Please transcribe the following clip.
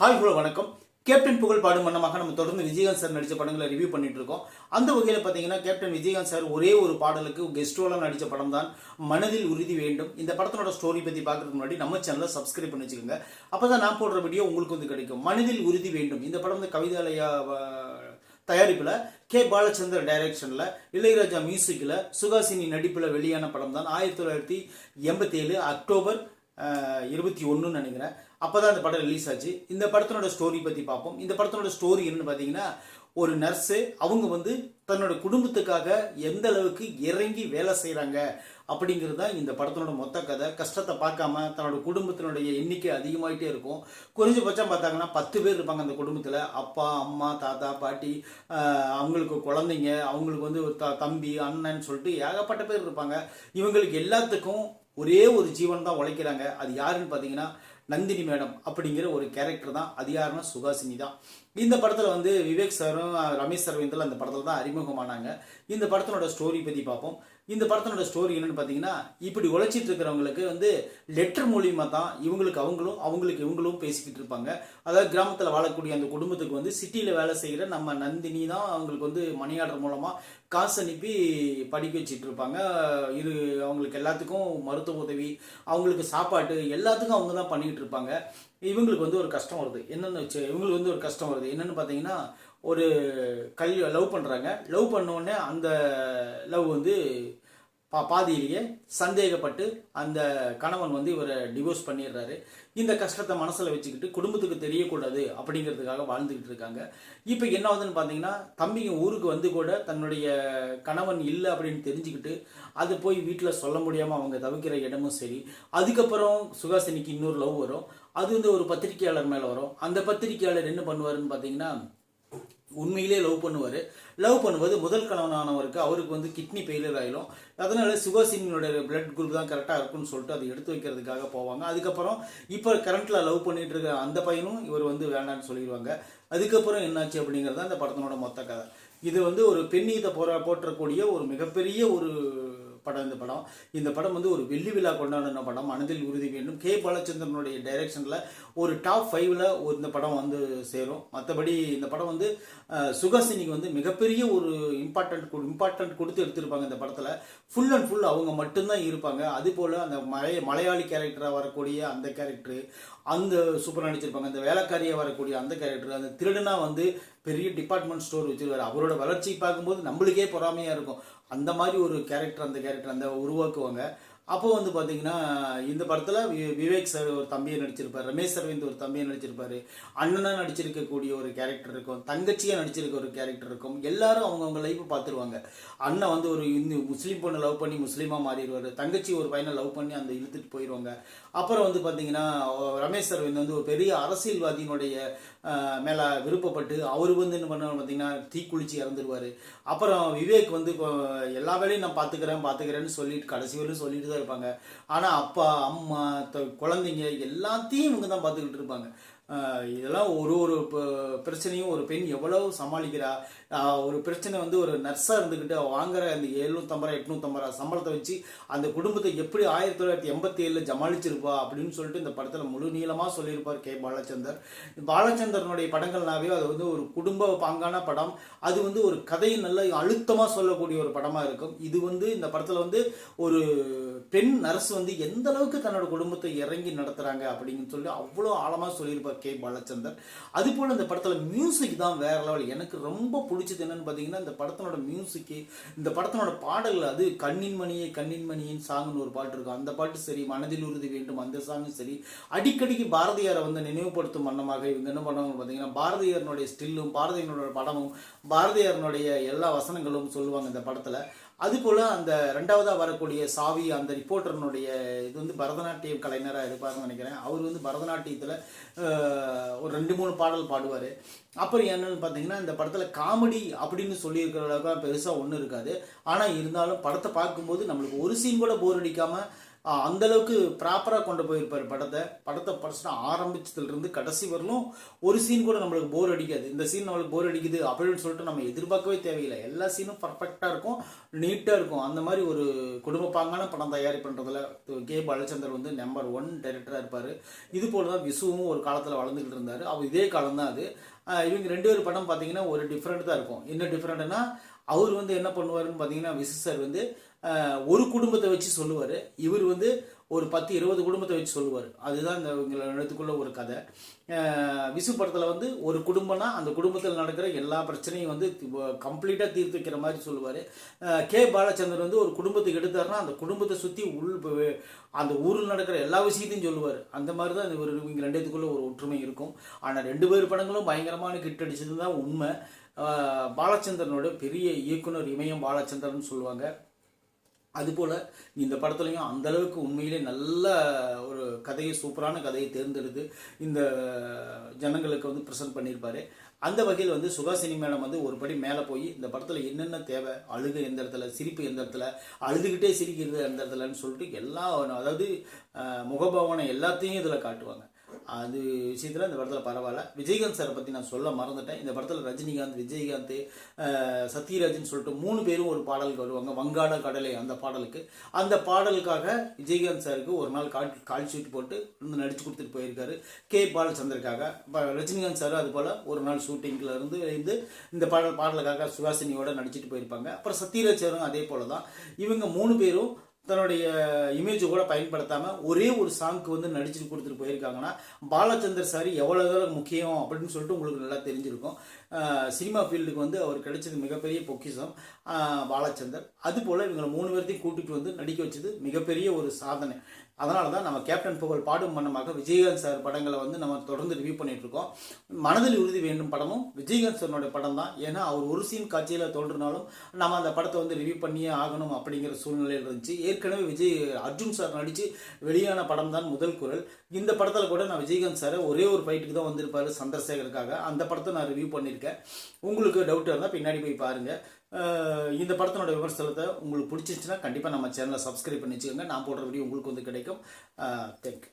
Hi hello வணக்கம். Captain புகழ் பாடும் மன்னமாக நம்ம தொடர்ந்து விஜயகாந்த் சார் நடித்த படங்களை ரிவ்யூ பண்ணிட்டு இருக்கோம். அந்த வகையில் பார்த்தீங்கன்னா கேப்டன் விஜயகாந்த் சார் ஒரே ஒரு பாடலுக்கு கெஸ்ட் ரோலாக நடித்த படம் தான் மனதில் உறுதி வேண்டும். இந்த படத்தினோட ஸ்டோரி பற்றி பார்க்கறதுக்கு முன்னாடி நம்ம சேனலை சப்ஸ்கிரைப் பண்ணி வச்சுக்கோங்க. அப்போ தான் நான் போடுற வீடியோ உங்களுக்கு வந்து கிடைக்கும். மனதில் உறுதி வேண்டும். இந்த படம் வந்து கவிதாலயா தயாரிப்பில் கே. பாலச்சந்தர் டைரக்ஷனில் இளையராஜா மியூசிக்கில் சுகாசினி நடிப்பில் வெளியான படம் தான். ஆயிரத்தி தொள்ளாயிரத்தி எண்பத்தி ஏழு அக்டோபர் இருபத்தி ஒன்றுன்னு நினைக்கிறேன். அப்போ தான் இந்த படம் ரிலீஸ் ஆச்சு. இந்த படத்தினோட ஸ்டோரி பற்றி பார்ப்போம். இந்த படத்தினோட ஸ்டோரி என்னன்னு பார்த்தீங்கன்னா ஒரு நர்ஸு அவங்க வந்து தன்னோட குடும்பத்துக்காக எந்த அளவுக்கு இறங்கி வேலை செய்கிறாங்க அப்படிங்கிறது தான் இந்த படத்தினோட மொத்த கதை. கஷ்டத்தை பார்க்காம தன்னோட குடும்பத்தினுடைய எண்ணிக்கை அதிகமாயிட்டே இருக்கும். குறைஞ்சபட்சம் பார்த்தாங்கன்னா பத்து பேர் இருப்பாங்க அந்த குடும்பத்தில். அப்பா அம்மா தாத்தா பாட்டி அவங்களுக்கு குழந்தைங்க அவங்களுக்கு வந்து ஒரு த தம்பி அண்ணன் சொல்லிட்டு ஏகப்பட்ட பேர் இருப்பாங்க. இவங்களுக்கு எல்லாத்துக்கும் ஒரே ஒரு ஜீவன் தான் உழைக்கிறாங்க. அது யாருன்னு பார்த்தீங்கன்னா நந்தினி மேடம் அப்படிங்கிற ஒரு கேரக்டர் தான். அது யாருன்னா சுகாசினி தான். இந்த படத்தில் வந்து விவேக் சாரும் ரமேஷ் சர்வேந்தில் அந்த படத்தில் தான் அறிமுகமானாங்க. இந்த படத்தினோட ஸ்டோரி பற்றி பார்ப்போம். இந்த படத்தினோட ஸ்டோரி என்னன்னு பார்த்தீங்கன்னா இப்படி உழைச்சிட்டு இருக்கிறவங்களுக்கு வந்து லெட்டர் மூலியமாக தான் இவங்களுக்கு அவங்களும் அவங்களுக்கு இவங்களும் பேசிக்கிட்டு இருப்பாங்க. அதாவது கிராமத்தில் வாழக்கூடிய அந்த குடும்பத்துக்கு வந்து சிட்டியில் வேலை செய்கிற நம்ம நந்தினி தான் அவங்களுக்கு வந்து மணி ஆர்டர் மூலமாக காசு அனுப்பி படிக்க வச்சுட்டு இருப்பாங்க. இது அவங்களுக்கு எல்லாத்துக்கும் மருத்துவ உதவி அவங்களுக்கு சாப்பாட்டு எல்லாத்துக்கும் அவங்க தான் பண்ணிக்கிட்டு இருப்பாங்க. இவங்களுக்கு வந்து ஒரு கஷ்டம் வருது. என்னென்னு வச்சு இவங்களுக்கு வந்து ஒரு கஷ்டம் வருது. என்னென்னு பார்த்தீங்கன்னா ஒரு கல்வி லவ் பண்ணுறாங்க லவ் பண்ணோடனே அந்த லவ் வந்து பா பாதியிலேயே சந்தேகப்பட்டு அந்த கணவன் வந்து இவரை டிவோர்ஸ் பண்ணிடுறாரு. இந்த கஷ்டத்தை மனசில் வச்சுக்கிட்டு குடும்பத்துக்கு தெரியக்கூடாது அப்படிங்கிறதுக்காக வாழ்ந்துக்கிட்டு இருக்காங்க. இப்போ என்ன ஆகுதுன்னு பார்த்தீங்கன்னா தம்பிங்க ஊருக்கு வந்து கூட தன்னுடைய கணவன் இல்லை அப்படின்னு தெரிஞ்சுக்கிட்டு அது போய் வீட்டில் சொல்ல முடியாமல் அவங்க தவிக்கிற இடமும் சரி. அதுக்கப்புறம் சுகாசினிக்கு இன்னொரு லவ் வரும். அது வந்து ஒரு பத்திரிக்கையாளர் மேலே வரும். அந்த பத்திரிக்கையாளர் என்ன பண்ணுவாருன்னு பார்த்தீங்கன்னா உண்மையிலே லவ் பண்ணுவார். லவ் பண்ணும்போது முதல் கணவனானவருக்கு அவருக்கு வந்து கிட்னி ஃபெயிலியர் ஆயிடும் அதனால சுகாசினியோட பிளட் குரூப் தான் கரெக்டாக இருக்கும்னு சொல்லிட்டு அதை எடுத்து வைக்கிறதுக்காக போவாங்க. அதுக்கப்புறம் இப்போ கரண்ட்டில் லவ் பண்ணிட்டு இருக்கிற அந்த பையனும் இவர் வந்து வேண்டாம்னு சொல்லிடுவாங்க. அதுக்கப்புறம் என்னாச்சு அப்படிங்கிறது தான் இந்த படத்தினோட மொத்த கதை. இது வந்து ஒரு பெண்ணீத்தை போற போற்றக்கூடிய ஒரு மிகப்பெரிய ஒரு படம் இந்த படம். இந்த படம் வந்து ஒரு வெள்ளி விழா கொண்டாடின படம். மனதில் உறுதி வேண்டும். கே. பாலச்சந்திரனுடைய டைரக்ஷனில் ஒரு டாப் ஃபைவ்ல இந்த படம் வந்து சேரும். மற்றபடி இந்த படம் வந்து சுகாசினிக்கு வந்து மிகப்பெரிய ஒரு இம்பார்ட்டன்ட் இம்பார்ட்டன்ட் கொடுத்து எடுத்திருப்பாங்க இந்த படத்தில். ஃபுல் அண்ட் ஃபுல் அவங்க மட்டும்தான் இருப்பாங்க. அது போல் அந்த மலைய மலையாளி கேரக்டராக வரக்கூடிய அந்த கேரக்டரு அந்த சூப்பர் நடிச்சிருப்பாங்க. அந்த வேலைக்காரியாக வரக்கூடிய அந்த கேரக்டர் அந்த திருடனா வந்து பெரிய டிபார்ட்மெண்ட் ஸ்டோர் வச்சிருக்காரு. அவரோட வளர்ச்சி பார்க்கும்போது நம்மளுக்கே பொறாமையாக இருக்கும். அந்த மாதிரி ஒரு கேரக்டர் அந்த கேரக்டர் அந்த உருவாக்குவாங்க. அப்போ வந்து பார்த்தீங்கன்னா இந்த படத்தில் வி- விவேக் சார் ஒரு தம்பியை நடிச்சிருப்பார் ரமேஷ் அரவிந்த் ஒரு தம்பியை நடிச்சிருப்பார் அண்ணனாக நடிச்சிருக்கக்கூடிய ஒரு கேரக்டர் இருக்கும் தங்கச்சியாக நடிச்சிருக்க ஒரு கேரக்டர் இருக்கும் எல்லாரும் அவங்கவுங்க லைஃப்பை பார்த்துருவாங்க அண்ணன் வந்து ஒரு இந்து முஸ்லீம் பொண்ணை லவ் பண்ணி முஸ்லீமாக மாறிடுவார் தங்கச்சி ஒரு பையனை லவ் பண்ணி அந்த இழுத்துட்டு போயிடுவாங்க அப்புறம் வந்து பார்த்தீங்கன்னா ரமேஷ் அரவிந்த் வந்து ஒரு பெரிய அரசியல்வாதியினுடைய மேலே விருப்பப்பட்டு அவர் வந்து என்ன பண்ண பார்த்தீங்கன்னா தீக்குளிச்சு இறந்துருவார். அப்புறம் விவேக் வந்து இப்போ எல்லா வேலையும் நான் பார்த்துக்கிறேன் பார்த்துக்கிறேன்னு சொல்லிட்டு கடைசி வரையும் சொல்லிட்டு தான் இருப்பாங்க. ஆனால் அப்பா அம்மா குழந்தைங்க எல்லாத்தையும் இவங்க தான் பார்த்துக்கிட்டு இருப்பாங்க. இதெல்லாம் ஒரு ஒரு ப- பிரச்சனையும் ஒரு பெண் எவ்வளவு சமாளிக்கிறா? ஒரு பிரச்சனை வந்து ஒரு நர்ஸாக இருந்துக்கிட்டு வாங்குற அந்த எழுநூத்தம்பது ரூபா எட்நூத்தம்பது ரூபா சம்பளத்தை வச்சு அந்த குடும்பத்தை எப்படி ஆயிரத்தி தொள்ளாயிரத்தி எண்பத்தி ஏழில் சமாளிச்சிருப்பா அப்படின்னு சொல்லிட்டு இந்த படத்தில் முழு நீளமாக சொல்லியிருப்பார் கே. பாலச்சந்தர். பாலச்சந்தரனுடைய படங்கள்னாவே அது வந்து ஒரு குடும்ப பாங்கான படம். அது வந்து ஒரு கதையை நல்ல அழுத்தமாக சொல்லக்கூடிய ஒரு படமாக இருக்கும். இது வந்து இந்த படத்தில் வந்து ஒரு பெண் நர்ஸ் வந்து எந்த அளவுக்கு தன்னோட குடும்பத்தை இறங்கி நடத்துகிறாங்க அப்படின்னு சொல்லி அவ்வளோ ஆழமாக சொல்லியிருப்பார். கே பாலச்சந்தர். அது போல் இந்த படத்தில் மியூசிக் தான் வேற லெவல் எனக்கு ரொம்ப பிடிச்சது என்னன்னு பார்த்தீங்கன்னா இந்த படத்தினோட மியூசிக்கு இந்த படத்தினோட பாடல்கள் அது கண்ணின் மணியே கண்ணின் மணியின் சாங்னு ஒரு பாட்டு இருக்கும். அந்த பாட்டு சரி மனதில் உறுதி வேண்டும் அந்த சாங்கும் சரி. அடிக்கடிக்கு பாரதியாரை வந்து நினைவுபடுத்தும் வண்ணமாக இவங்க என்ன பண்ணுவாங்க பார்த்தீங்கன்னா பாரதியாரனுடைய ஸ்டில்லும் பாரதியனுடைய படமும் பாரதியாரனுடைய எல்லா வசனங்களும் சொல்லுவாங்க இந்த படத்தில். அதுபோல் அந்த ரெண்டாவதாக வரக்கூடிய சாவி அந்த ரிப்போர்ட்டர்னுடைய இது வந்து பரதநாட்டியம் கலைஞராக இருப்பாருன்னு நினைக்கிறேன். அவர் வந்து பரதநாட்டியத்தில் ஒரு ரெண்டு மூணு பாடல் பாடுவார். அப்புறம் என்னென்னு பார்த்தீங்கன்னா இந்த படத்தில் காமெடி அப்படின்னு சொல்லியிருக்கிற அளவுக்கு பெருசாக ஒன்றும் இருக்காது. ஆனால் இருந்தாலும் படத்தை பார்க்கும்போது நம்மளுக்கு ஒரு சீன் கூட போர் அடிக்காமல் அந்த அளவுக்கு ப்ராப்பராக கொண்டு போயிருப்பார் படத்தை. படத்தை ஃபர்ஸ்ட் ஆரம்பிச்சதுலேருந்து கடைசி வரலும் ஒரு சீன் கூட நம்மளுக்கு போர் அடிக்காது. இந்த சீன் நம்மளுக்கு போர் அடிக்குது அப்படின்னு சொல்லிட்டு நம்ம எதிர்பார்க்கவே தேவையில்லை. எல்லா சீனும் பர்ஃபெக்டாக இருக்கும் நீட்டாக இருக்கும். அந்த மாதிரி ஒரு குடும்பப்பாங்கான படம் தயாரி பண்ணுறதுல கே பாலச்சந்தர் வந்து நம்பர் ஒன் டைரக்டராக இருப்பார். இது போல தான் விசுவும் ஒரு காலத்தில் வளர்ந்துக்கிட்டு இருந்தார். அவர் இதே காலம் தான் அது இவங்க ரெண்டு பேர் படம் பார்த்தீங்கன்னா ஒரு டிஃப்ரெண்ட் தான் இருக்கும். என்ன டிஃப்ரெண்ட்னா அவர் வந்து என்ன பண்ணுவாருன்னு பார்த்தீங்கன்னா விசு சார் வந்து ஒரு குடும்பத்தை வச்சு சொல்லுவார். இவர் வந்து ஒரு பத்து இருபது குடும்பத்தை வச்சு சொல்லுவார். அதுதான் இந்த இவங்க இடத்துக்குள்ள ஒரு கதை. விசு படத்தில் வந்து ஒரு குடும்பம்னா அந்த குடும்பத்தில் நடக்கிற எல்லா பிரச்சனையும் வந்து கம்ப்ளீட்டாக தீர்த்து வைக்கிற மாதிரி சொல்லுவார். கே. பாலச்சந்தர் வந்து ஒரு குடும்பத்துக்கு எடுத்தாருன்னா அந்த குடும்பத்தை சுற்றி உள் அந்த ஊரில் நடக்கிற எல்லா விஷயத்தையும் சொல்லுவார். அந்த மாதிரி தான் இவர் இவங்க ரெண்டுத்துக்குள்ள ஒரு ஒற்றுமை இருக்கும். ஆனால் ரெண்டு பேர் படங்களும் பயங்கரமான கிட் அடிச்சது தான் உண்மை பாலச்சந்திரனோட பெரிய இயக்குனர் இமயம் பாலச்சந்திரன் சொல்லுவாங்க. அதுபோல் இந்த படத்துலையும் அந்த அளவுக்கு உண்மையிலே நல்ல ஒரு கதையை சூப்பரான கதையை தேர்ந்தெடுத்து இந்த ஜனங்களுக்கு வந்து ப்ரெசென்ட் பண்ணியிருப்பார். அந்த வகையில் வந்து சுகாசினி மேடம் வந்து ஒரு படி மேலே போய் இந்த படத்தில் என்னென்ன தேவை அழுகு எந்த இடத்துல சிரிப்பு எந்த இடத்துல அழுதுகிட்டே சிரிக்கிறது எந்த இடத்துலன்னு சொல்லிட்டு எல்லா அதாவது அஹ், முகபாவனை எல்லாத்தையும் இதில் காட்டுவாங்க. அது விஷயத்தில் இந்த படத்தில் பரவாயில்ல. விஜயகாந்த் சாரை பற்றி நான் சொல்ல மறந்துட்டேன். இந்த படத்தில் ரஜினிகாந்த் விஜயகாந்த் சத்யராஜ்னு சொல்லிட்டு மூணு பேரும் ஒரு பாடலுக்கு வருவாங்க. வங்காள கடலை அந்த பாடலுக்கு. அந்த பாடலுக்காக விஜயகாந்த் சாருக்கு ஒரு நாள் கால் கால் ஷீட் போட்டு இருந்து நடிச்சு கொடுத்துட்டு போயிருக்காரு. கே. பாலச்சந்தருக்காக இப்போ ரஜினிகாந்த் சார் அது போல் ஒரு நாள் ஷூட்டிங்கில் இருந்து இருந்து இந்த பாடல் பாடலுக்காக சுஹாசினியோட நடிச்சிட்டு போயிருப்பாங்க. அப்புறம் சத்யராஜ் சாரும் அதே போல் தான் இவங்க மூணு பேரும் தன்னுடைய இமேஜ் கூட பயன்படுத்தாமல் ஒரே ஒரு சாங்க்கு வந்து நடிச்சுட்டு கொடுத்துட்டு போயிருக்காங்கன்னா பாலச்சந்தர் சார் எவ்வளோ தூரம் முக்கியம் அப்படின்னு சொல்லிட்டு உங்களுக்கு நல்லா தெரிஞ்சிருக்கும். சினிமா ஃபீல்டுக்கு வந்து அவர் கிடைச்சது மிகப்பெரிய பொக்கிஷம் பாலச்சந்தர். அதுபோல் இவங்களை மூணு பேர்த்தையும் கூட்டிகிட்டு வந்து நடிக்க வச்சது மிகப்பெரிய ஒரு சாதனை. அதனால தான் நம்ம கேப்டன் புகழ் பாடும் மன்னமாக விஜயகாந்த் சார் படங்களை வந்து நம்ம தொடர்ந்து ரிவ்யூ பண்ணிட்டு இருக்கோம். மனதில் உறுதி வேண்டும் படமும் விஜயகாந்த் சாரோட படம் தான் ஏன்னா அவர் ஒரு சீன் காட்சியில் தோன்றினாலும் நம்ம அந்த படத்தை வந்து ரிவ்யூ பண்ணியே ஆகணும் அப்படிங்கிற சூழ்நிலையில் இருந்துச்சு. ஏற்கனவே விஜய் அர்ஜுன் சார் நடித்து வெளியான படம் தான் முதல் குரல். இந்த படத்தில் கூட நான் விஜயகாந்த் சாரை ஒரே ஒரு ஃபைட்டுக்கு தான் வந்திருப்பாரு சந்திரசேகருக்காக. அந்த படத்தை நான் ரிவ்யூ பண்ணியிருக்கேன். உங்களுக்கு டவுட் இருந்தால் பின்னாடி போய் பாருங்கள் இந்த படத்தினோட விமர்சனத்தை உங்களுக்கு பிடிச்சிருச்சுன்னா கண்டிப்பாக நம்ம சேனலை சப்ஸ்கிரைப் பண்ணி வச்சுக்கோங்க. நான் போடுற வீடியோ உங்களுக்கு வந்து கிடைக்கும். தேங்க்யூ